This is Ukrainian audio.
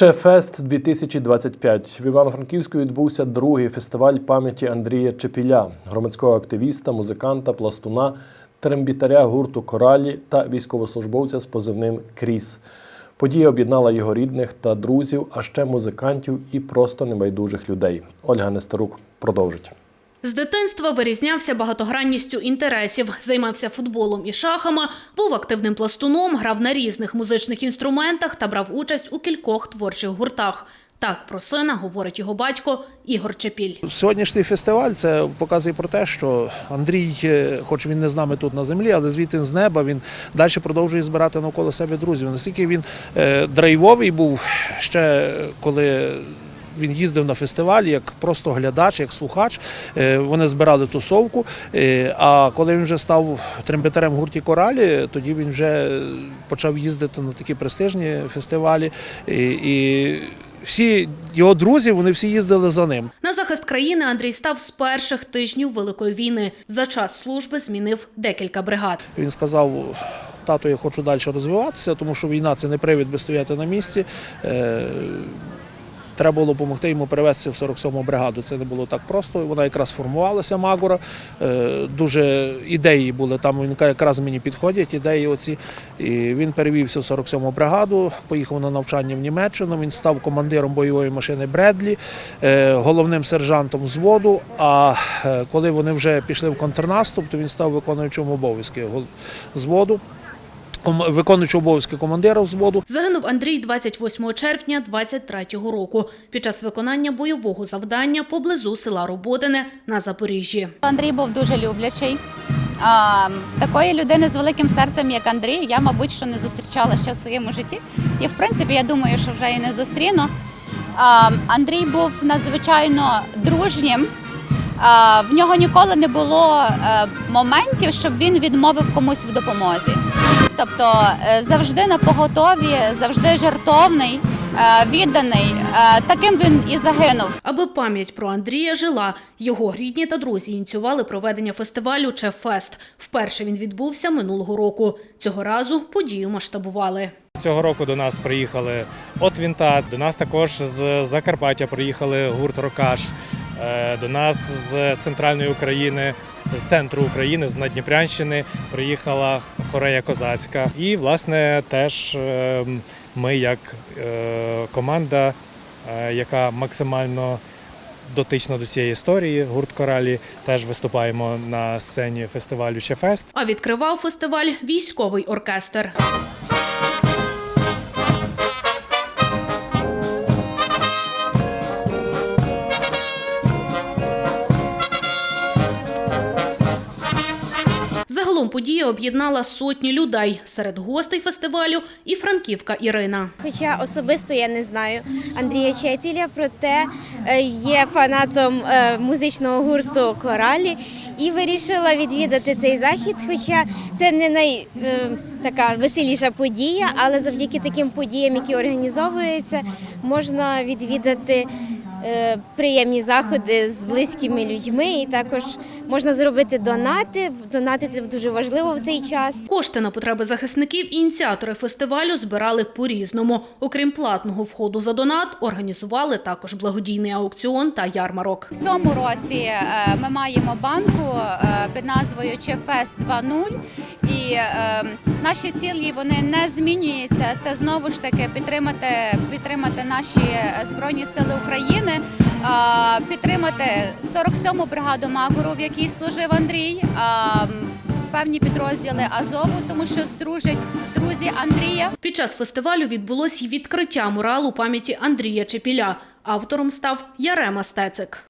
Чефест 2025 в Івано-Франківську відбувся другий фестиваль пам'яті Андрія Чепіля, громадського активіста, музиканта, пластуна, трембітаря гурту Коралі та військовослужбовця з позивним Кріс. Подія об'єднала його рідних та друзів, а ще музикантів і просто небайдужих людей. Ольга Нестерук продовжить. З дитинства вирізнявся багатогранністю інтересів, займався футболом і шахами, був активним пластуном, грав на різних музичних інструментах та брав участь у кількох творчих гуртах. Так про сина говорить його батько Ігор Чепіль. Сьогоднішній фестиваль це показує про те, що Андрій, е, хоч він не з нами тут на землі, але звідти з неба він далі продовжує збирати навколо себе друзів. Наскільки він е, драйвовий був ще коли. Він їздив на фестиваль як просто глядач, як слухач. Е, Вони збирали тусовку. Е, А коли він вже став трембетарем гурті Коралі, тоді він вже почав їздити на такі престижні фестивалі. І, і всі його друзі, вони всі їздили за ним. На захист країни Андрій став з перших тижнів Великої війни. За час служби змінив декілька бригад. Він сказав: тато, я хочу далі розвиватися, тому що війна це не привід би стояти на місці. Треба було допомогти йому перевестися в 47-му бригаду. Це не було так просто. Вона якраз формувалася Магора. Е, Дуже ідеї були там. Він якраз мені підходять ідеї. Оці. І він перевівся в 47-му бригаду, поїхав на навчання в Німеччину. Він став командиром бойової машини Бредлі, е, головним сержантом взводу. А е, коли вони вже пішли в контрнаступ, то він став виконуючим обов'язки ком- Виконуючи обов'язки командира взводу, Загинув Андрій 28 червня 23-го року під час виконання бойового завдання поблизу села Роботине на Запоріжжі. Андрій був дуже люблячий. А, такої людини з великим серцем, як Андрій, я, мабуть, що не зустрічала ще в своєму житті. І, в принципі, я думаю, що вже і не зустріну. А, Андрій був надзвичайно дружнім. А, в нього ніколи не було е, моментів, щоб він відмовив комусь в допомозі. Тобто е, завжди на поготові, завжди жартовний, е, відданий. Е, таким він і загинув. Аби пам'ять про Андрія жила, його рідні та друзі ініціювали проведення фестивалю Чефест. Вперше він відбувся минулого року. Цього разу подію масштабували. Цього року до нас приїхали от Вінта, до нас також з Закарпаття приїхали гурт Рокаш. Е, До нас з центральної України, з центру України, з Надніпрянщини приїхала хорея козацька. І, власне, теж е, ми, як е, команда, яка максимально дотична до цієї історії, гурт Коралі, теж виступаємо на сцені фестивалю Чефест. А відкривав фестиваль військовий оркестр. Загалом подія об'єднала сотні людей. Серед гостей фестивалю і франківка Ірина. Хоча особисто я не знаю Андрія Чепіля, проте е, є фанатом е, музичного гурту Коралі і вирішила відвідати цей захід. Хоча це не най е, така веселіша подія, але завдяки таким подіям, які організовуються, можна відвідати. Е, Приємні заходи з близькими людьми, і також можна зробити донати. Донатити дуже важливо в цей час. Кошти на потреби захисників ініціатори фестивалю збирали по-різному. Окрім платного входу за донат, організували також благодійний аукціон та ярмарок. В цьому році е, ми маємо банку е, під назвою ЧФС 2.0. І е, наші цілі вони не змінюються. Це знову ж таки підтримати, підтримати наші збройні сили України, е, підтримати 47-му бригаду Магуру, в якій служив Андрій. е, Певні підрозділи Азову, тому що здружать друзі Андрія. Під час фестивалю відбулось відкриття муралу пам'яті Андрія Чепіля. Автором став Ярема Стецик.